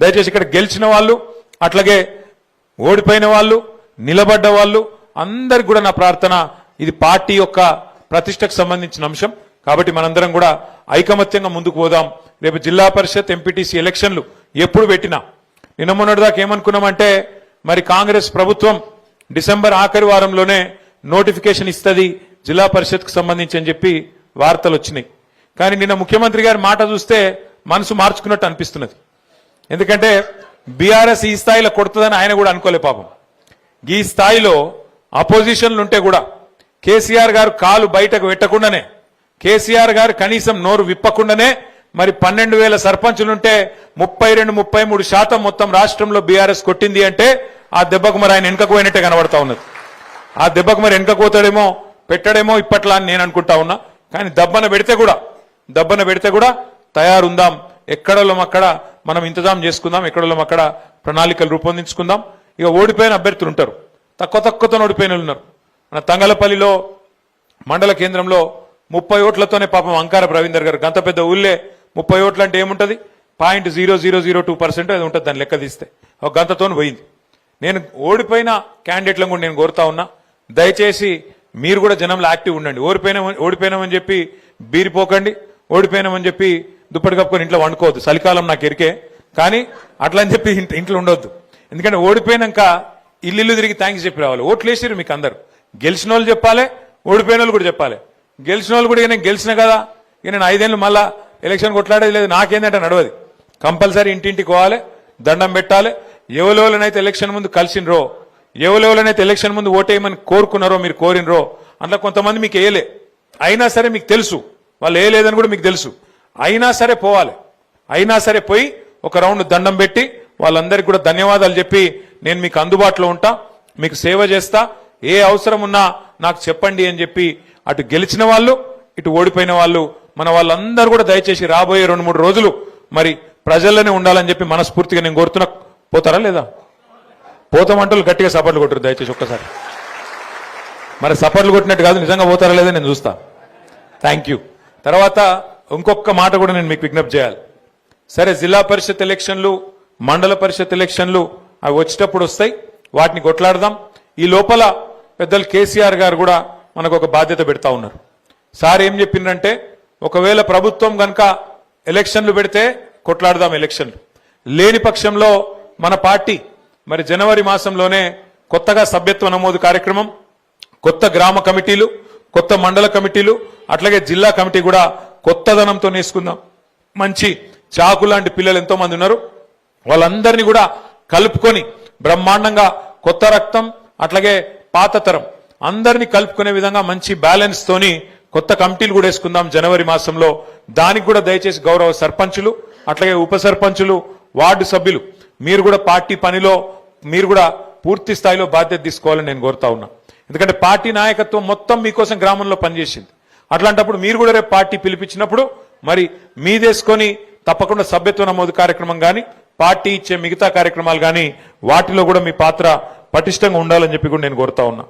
దయచేసి ఇక్కడ గెలిచిన వాళ్ళు అట్లాగే ఓడిపోయిన వాళ్ళు నిలబడ్డ వాళ్ళు అందరికి కూడా నా ప్రార్థన ఇది పార్టీ యొక్క ప్రతిష్టకు సంబంధించిన అంశం. కాబట్టి మనందరం కూడా ఐకమత్యంగా ముందుకు పోదాం. రేపు జిల్లా పరిషత్ ఎంపీటీసీ ఎలక్షన్లు ఎప్పుడు పెట్టినా. నిన్న మొన్నటిదాకా ఏమనుకున్నామంటే మరి కాంగ్రెస్ ప్రభుత్వం డిసెంబర్ ఆఖరి వారంలోనే నోటిఫికేషన్ ఇస్తుంది జిల్లా పరిషత్కు సంబంధించి అని చెప్పి వార్తలు వచ్చినాయి. కానీ నిన్న ముఖ్యమంత్రి గారి మాట చూస్తే మనసు మార్చుకున్నట్టు అనిపిస్తున్నది. ఎందుకంటే బీఆర్ఎస్ ఈ స్థాయిలో కొడుతుందని ఆయన కూడా అనుకోలే పాపం. ఈ స్థాయిలో అపోజిషన్లు ఉంటే కూడా కేసీఆర్ గారు కాలు బయటకు పెట్టకుండానే కేసీఆర్ గారు కనీసం నోరు విప్పకుండానే మరి పన్నెండు వేల సర్పంచులుంటే ముప్పై రెండు ముప్పై మూడు శాతం మొత్తం రాష్ట్రంలో బీఆర్ఎస్ కొట్టింది అంటే ఆ దెబ్బకు మరి ఆయన వెనుకకు పోయినట్టే కనబడతా ఉన్నది. ఆ దెబ్బకు మరి వెనుక పోతాడేమో పెట్టడేమో ఇప్పట్లా అని నేను అనుకుంటా ఉన్నా. కానీ దబ్బన పెడితే కూడా దబ్బన పెడితే కూడా తయారుందాం ఎక్కడోళ్ళం అక్కడ మనం ఇంతజాం చేసుకుందాం ఎక్కడోళ్ళం అక్కడ ప్రణాళికలు రూపొందించుకుందాం. ఇక ఓడిపోయిన అభ్యర్థులు ఉంటారు. తక్కువ తక్కువతో ఓడిపోయిన ఉన్నారు. మన తంగలపల్లిలో మండల కేంద్రంలో ముప్పై ఓట్లతోనే పాపం అంకార రవీందర్ గారు గంత పెద్ద ఊళ్ళే ముప్పై ఓట్లు అంటే ఏముంటుంది? Point zero zero zero two percent అది ఉంటుంది దాన్ని లెక్క తీస్తే. ఒక గంతతో పోయింది. నేను ఓడిపోయిన క్యాండిడేట్లను కూడా నేను కోరుతా ఉన్నా. దయచేసి మీరు కూడా జనంలో యాక్టివ్ ఉండండి. ఓడిపోయినా ఓడిపోయినామని చెప్పి బీరిపోకండి. ఓడిపోయినామని చెప్పి దుప్పటి కప్పుకొని ఇంట్లో వండుకోవద్దు. చలికాలం నాకు ఎరికే. కానీ అట్లా అని చెప్పి ఇంట్లో ఉండొద్దు. ఎందుకంటే ఓడిపోయినాక ఇల్లు తిరిగి థ్యాంక్స్ చెప్పి రావాలి. ఓట్లు వేసిరు మీకు అందరు. గెలిచిన వాళ్ళు చెప్పాలి ఓడిపోయిన వాళ్ళు కూడా చెప్పాలి. గెలిచిన వాళ్ళు కూడా ఇక నేను గెలిచిన కదా ఇక నేను ఐదేళ్ళు మళ్ళా ఎలక్షన్ కొట్లాడేది లేదు. నాకేందంటే నడవది. కంపల్సరీ ఇంటింటికి పోవాలి దండం పెట్టాలి. ఎవరెవరినైతే ఎలక్షన్ ముందు కలిసినరో ఎవరెవరినైతే ఎలక్షన్ ముందు ఓటేయమని కోరుకున్నారో మీరు కోరినరో అందులో కొంతమంది మీకు వేయలే. అయినా సరే మీకు తెలుసు. వాళ్ళు వేయలేదని కూడా మీకు తెలుసు. అయినా సరే పోవాలి. అయినా సరే పోయి ఒక రౌండ్ దండం పెట్టి వాళ్ళందరికీ కూడా ధన్యవాదాలు చెప్పి నేను మీకు అందుబాటులో ఉంటా మీకు సేవ చేస్తా ఏ అవసరం ఉన్నా నాకు చెప్పండి అని చెప్పి అటు గెలిచిన వాళ్ళు ఇటు ఓడిపోయిన వాళ్ళు మన వాళ్ళందరూ కూడా దయచేసి రాబోయే రెండు మూడు రోజులు మరి ప్రజల్లోనే ఉండాలని చెప్పి మనస్ఫూర్తిగా నేను కోరుతున్నా. పోతారా లేదా? పోతామంటూ గట్టిగా సపర్లు కొట్టరు దయచేసి ఒక్కసారి. మరి సపర్లు కొట్టినట్టు కాదు నిజంగా పోతారా లేదా నేను చూస్తా. థ్యాంక్ యూ తర్వాత ఇంకొక మాట కూడా నేను మీకు విజ్ఞప్తి చేయాలి. సరే జిల్లా పరిషత్ ఎలక్షన్లు మండల పరిషత్ ఎలక్షన్లు అవి వచ్చేటప్పుడు వస్తాయి. వాటిని కొట్లాడదాం. ఈ లోపల పెద్దలు కేసీఆర్ గారు కూడా మనకు ఒక బాధ్యత పెడతా ఉన్నారు. సార్ ఏం చెప్పిండ్రంటే ఒకవేళ ప్రభుత్వం కనుక ఎలక్షన్లు పెడితే కొట్లాడదాం ఎలక్షన్లు. లేని పక్షంలో మన పార్టీ మరి జనవరి మాసంలోనే కొత్తగా సభ్యత్వ నమోదు కార్యక్రమం కొత్త గ్రామ కమిటీలు కొత్త మండల కమిటీలు అట్లాగే జిల్లా కమిటీ కూడా కొత్తదనంతో నేసుకుందాం మంచి చాకు లాంటి పిల్లలు ఎంతో మంది ఉన్నారు. వాళ్ళందరినీ కూడా కలుపుకొని బ్రహ్మాండంగా కొత్త రక్తం అట్లాగే పాత తరం అందరినీ కలుపుకునే విధంగా మంచి బ్యాలెన్స్ తోని కొత్త కమిటీలు కూడా వేసుకుందాం జనవరి మాసంలో. దానికి కూడా దయచేసి గౌరవ సర్పంచులు అట్లాగే ఉప సర్పంచులు వార్డు సభ్యులు మీరు కూడా పార్టీ పనిలో మీరు కూడా పూర్తి స్థాయిలో బాధ్యత తీసుకోవాలని నేను కోరుతా ఉన్నా. ఎందుకంటే పార్టీ నాయకత్వం మొత్తం మీకోసం గ్రామంలో పనిచేసింది. అట్లాంటప్పుడు మీరు కూడా రేపు పార్టీ పిలిపించినప్పుడు మరి మీదేసుకొని తప్పకుండా సభ్యత్వ నమోదు కార్యక్రమం కానీ పార్టీ ఇచ్చే మిగతా కార్యక్రమాలు కానీ వాటిలో కూడా మీ పాత్ర పటిష్టంగా ఉండాలని చెప్పి కూడా నేను కోరుతా ఉన్నా.